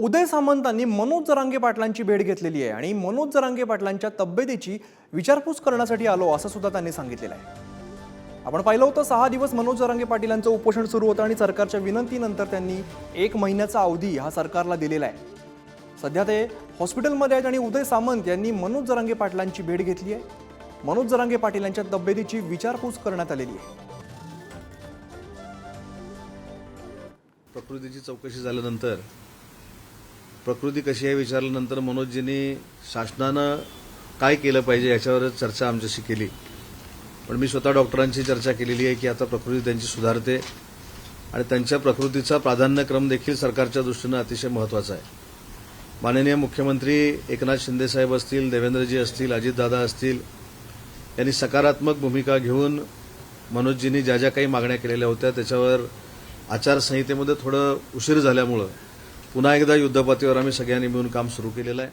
उदय सामंतांनी मनोज जरांगे पाटलांची भेट घेतलेली आहे आणि मनोज जरांगे पाटलांच्या तब्येतीची विचारपूस करण्यासाठी आलो असं सुद्धा त्यांनी सांगितलेलं आहे. आपण पाहिलं होतं सहा दिवस मनोज जरांगे पाटीलांचं उपोषण सुरू होतं आणि सरकारच्या विनंतीनंतर त्यांनी एक महिन्याचा अवधी हा सरकारला दिलेला आहे. सध्या ते हॉस्पिटलमध्ये आहेत आणि उदय सामंत यांनी मनोज जरांगे पाटलांची भेट घेतली आहे. मनोज जरांगे पाटील यांच्या तब्येतीची विचारपूस करण्यात आलेली आहे. प्रकृतीची चौकशी झाल्यानंतर प्रकृती कशी आहे विचारल्यानंतर मनोजजींनी शासनानं काय केलं पाहिजे याच्यावरच चर्चा आमच्याशी केली. पण मी स्वतः डॉक्टरांची चर्चा केलेली आहे की आता प्रकृती त्यांची सुधारते आणि त्यांच्या प्रकृतीचा प्राधान्यक्रम देखील सरकारच्या दृष्टीनं अतिशय महत्त्वाचा आहे. माननीय मुख्यमंत्री एकनाथ शिंदेसाहेब असतील देवेंद्रजी असतील अजितदादा असतील यांनी सकारात्मक भूमिका घेऊन मनोजजींनी ज्या ज्या काही मागण्या केलेल्या होत्या त्याच्यावर आचारसंहितेमध्ये थोडं उशीर झाल्यामुळं पुन्हा एकदा युद्धपातळीवर आम्ही सगळ्यांनी मिळून काम सुरू केलेलं आहे.